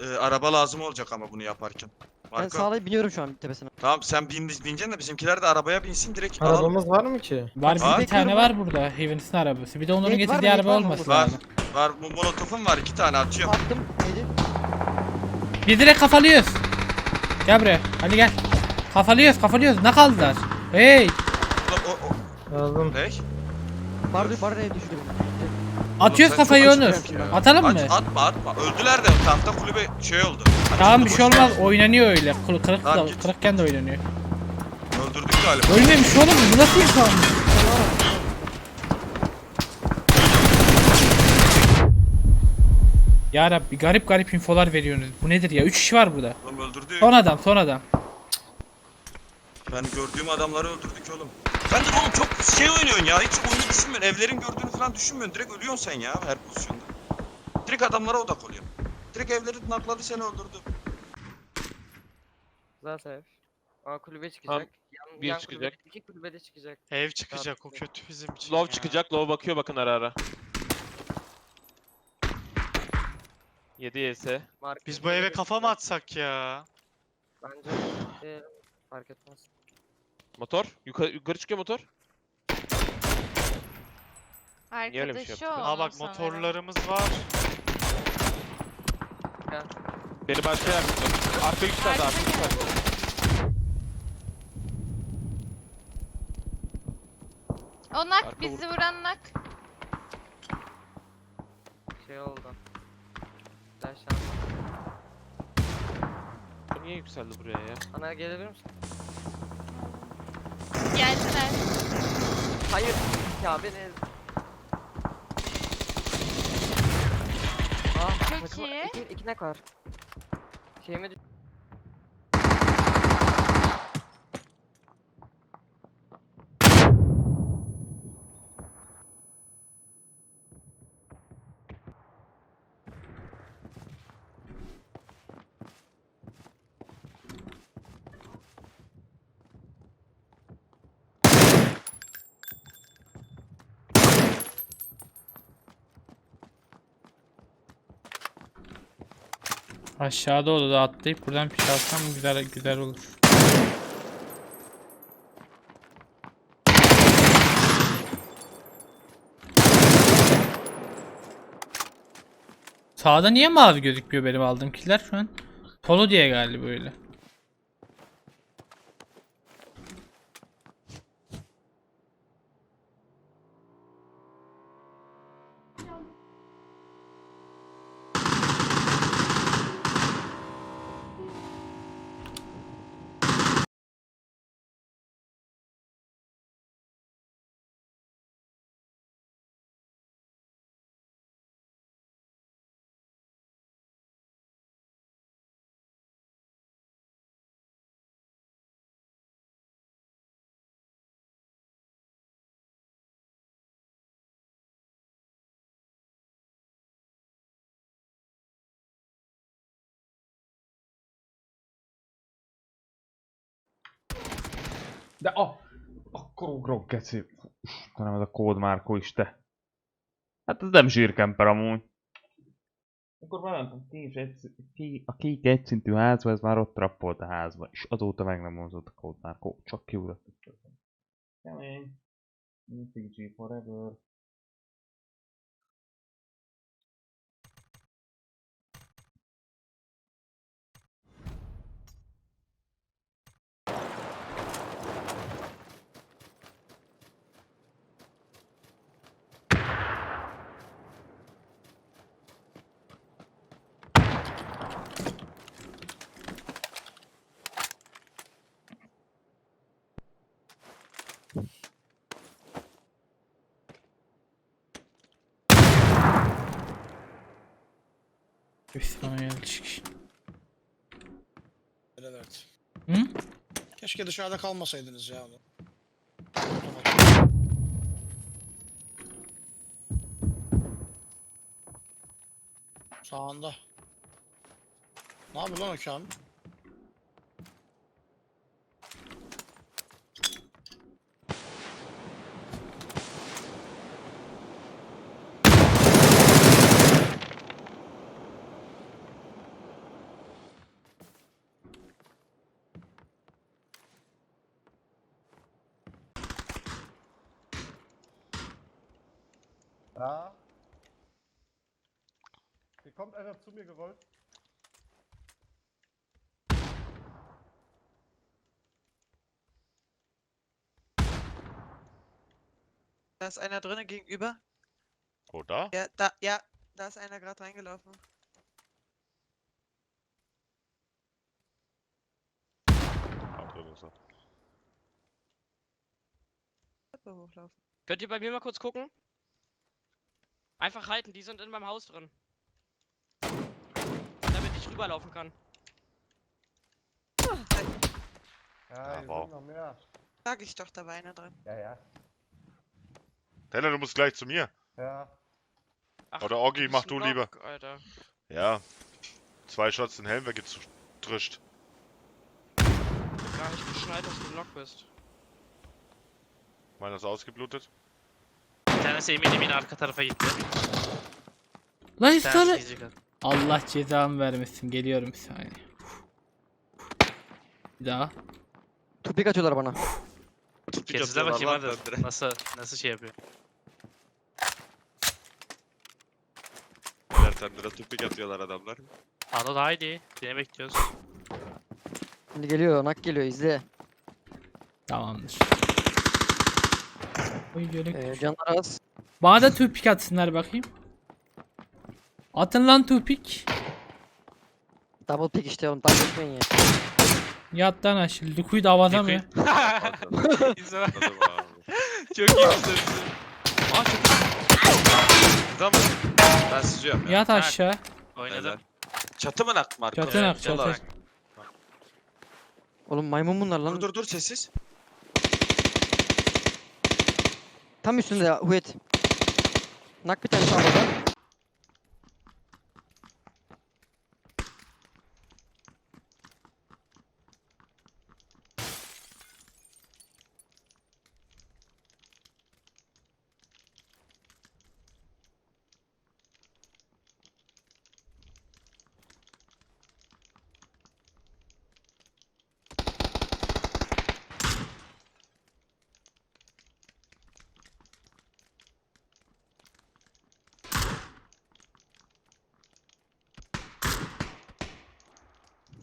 Ee, araba lazım olacak ama bunu yaparken. Ben Marco. sağlayıp biniyorum şu an tepesine. Tamam sen bin, bineceksin de bizimkiler de arabaya binsin direkt alalım. Arabamız var mı ki? Var bir, Var. bir tane var burada. Heaven's'ın arabası. Bir de onların Gate var mı? getirdiği Gate araba var mı olmasın? Var. lazım. Var bu molotofum var iki tane atıyorum. Attım. Neydi? Bir direkt kafalıyoruz. Gel buraya. Hadi gel. Kafalıyoruz kafalıyoruz. Ne kaldılar? Hey. O, o, Aldım. ne? Bar, bar neye düşürdü beni. Atıyoruz sen kafayı çok açık ya. Atalım mı? atma atma. Öldüler de tahta kulübe şey oldu. Tamam bir şey boş ver. olmaz. Oynanıyor öyle. Kır- Kırık Tamam, da, git. kırıkken de oynanıyor. Öldürdük galiba. Ölmemiş oğlum. Bu nasıl insan? Ya Rabbi garip garip infolar veriyorsunuz. Bu nedir ya? 3 kişi var burada. Oğlum öldürdü. Son adam, son adam. Ben gördüğüm adamları öldürdük oğlum. Sen de oğlum çok şey oynuyorsun ya. Hiç oyunu düşünmüyorsun. Evlerin gördüğünü falan düşünmüyorsun. Direkt ölüyorsun sen ya her pozisyonda. Direkt adamlara odak oluyorsun. Direkt evleri nakladı seni öldürdü. Zaten. Aa kulübe çıkacak. Yan, bir yan çıkacak. Kulübe, iki kulübede çıkacak. Ev çıkacak o Rahat kötü bizim için Love ya. çıkacak. Love bakıyor bakın ara ara. 7 YS. Market Biz bu eve kulübe kafa mı atsak ya? Bence e, fark etmez. Motor. Yukarı, yukarı çıkıyor motor. Niye öyle bir şey Arkadaşı yaptın? o Aa bak sanırım. motorlarımız var. Beni başka yer tuttu. Arka tane Arka tane. O nak Arka bizi vur. vuran nak. Şey oldu. Şans. Bu niye yükseldi buraya ya? Ana gelebilir misin? Geldiler. Hayır. Ya beni Ah, Çok iyi. İki, iki nek var. Şeyime düş- Aşağıda odada atlayıp buradan piş alsam güzel güzel olur. Sağda niye mavi gözükmüyor benim aldığım killer şu an? Polo diye galiba böyle. De a... A kógrok, geci. Nem ez a kódmárkó is, te. Hát ez nem zsírkemper amúgy. Akkor bementem ki, ki, a kék egyszintű házba, ez már ott trappolt a házba, és azóta meg nem mozdult a kódmárkó, csak kiugrott. Kemény. Mythic G forever. İspanyol çıkış. Evet. Hı? Keşke dışarıda kalmasaydınız ya. Sağında. Ne yapıyor lan o Kamil? Ja. Hier kommt einer zu mir gerollt. Da ist einer drinnen gegenüber. Wo, da? Ja, da, ja, da ist einer gerade reingelaufen. Ah, drin ist er. Treppe hochlaufen. Könnt ihr bei mir mal kurz gucken? Einfach halten, die sind in meinem Haus drin. Damit ich rüberlaufen kann. Ja, hier wow. sind noch mehr. Sag ich doch, da war einer drin. Ja, ja. Teller, du musst gleich zu mir. Ja. Ach, Oder Oggi, mach ein du Block, lieber. Alter. Ja. Zwei Shots den Helm weggedrischt. Gar nicht geschnallt, dass du im Lock bist. Meiner ist ausgeblutet. Bir tanesi eminim yine arka tarafa gitti. Lan Bir tanesi sana. gidecek. Allah cezamı vermesin. Geliyorum bir saniye. Bir daha. Tupik atıyorlar bana. Gezide bakayım hadi. Nasıl, nasıl şey yapıyor. De tupik atıyorlar adamlar. Anıl haydi. Seni bekliyoruz. Şimdi geliyor, nak geliyor izle. Tamamdır. Oy yörük. Ee, canlar az. Bana da tüpik atsınlar bakayım. Atın lan tüpik. Double pick işte oğlum, takip etmeyin ya. Yat lan aşağı. Havada mı? İzle. Abi. Çok iyi bir sözü. Aa çok Burada mı? Ben süzüyorum ya. Yat aşağı. Oynadım. Çatı mı nak? Çatı nak, çatı. Oğlum maymun bunlar lan. Dur dur dur sessiz. Tam üstünde Huet. Nak bir tane sağda.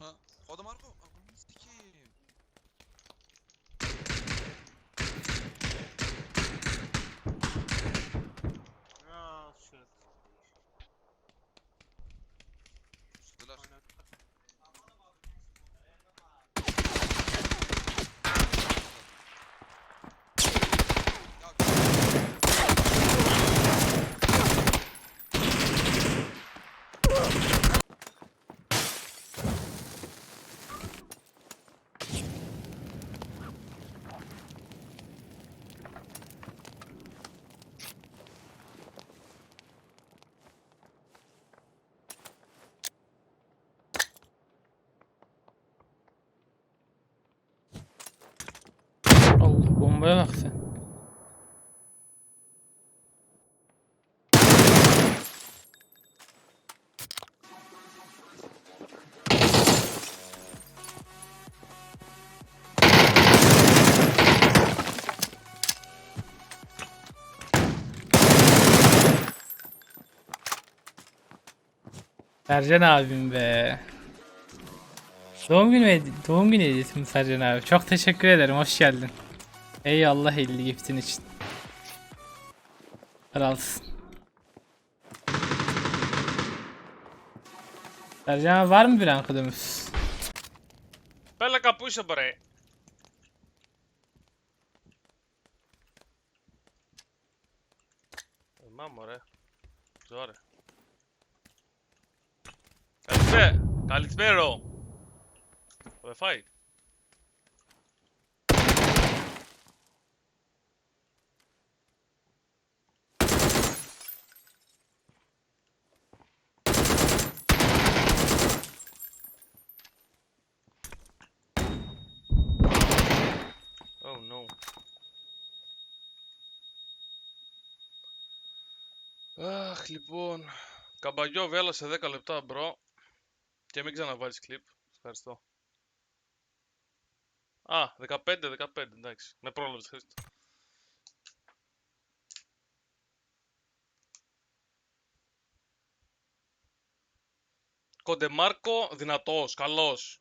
Ha. O da Marco. Ananı sikeyim. Ya shit. Üstüler. Bombaya bak. Sercan abim be. Doğum günü doğum günü hediyesi Sercan abi? Çok teşekkür ederim. Hoş geldin. Ey Allah 50 giftin için. Kralsın. Sercan var mı bir an ankıdımız? Bella kapuşa buraya. Ölmem oraya. Zor. Kalife! Kalifero! Ve fight. Αχ, λοιπόν. Καμπαγιό βέλα σε 10 λεπτά, μπρο. Και μην ξαναβάλεις κλιπ. Ευχαριστώ. Α, 15, 15, εντάξει. Με πρόλαβες, Κοντεμάρκο, δυνατός, καλός.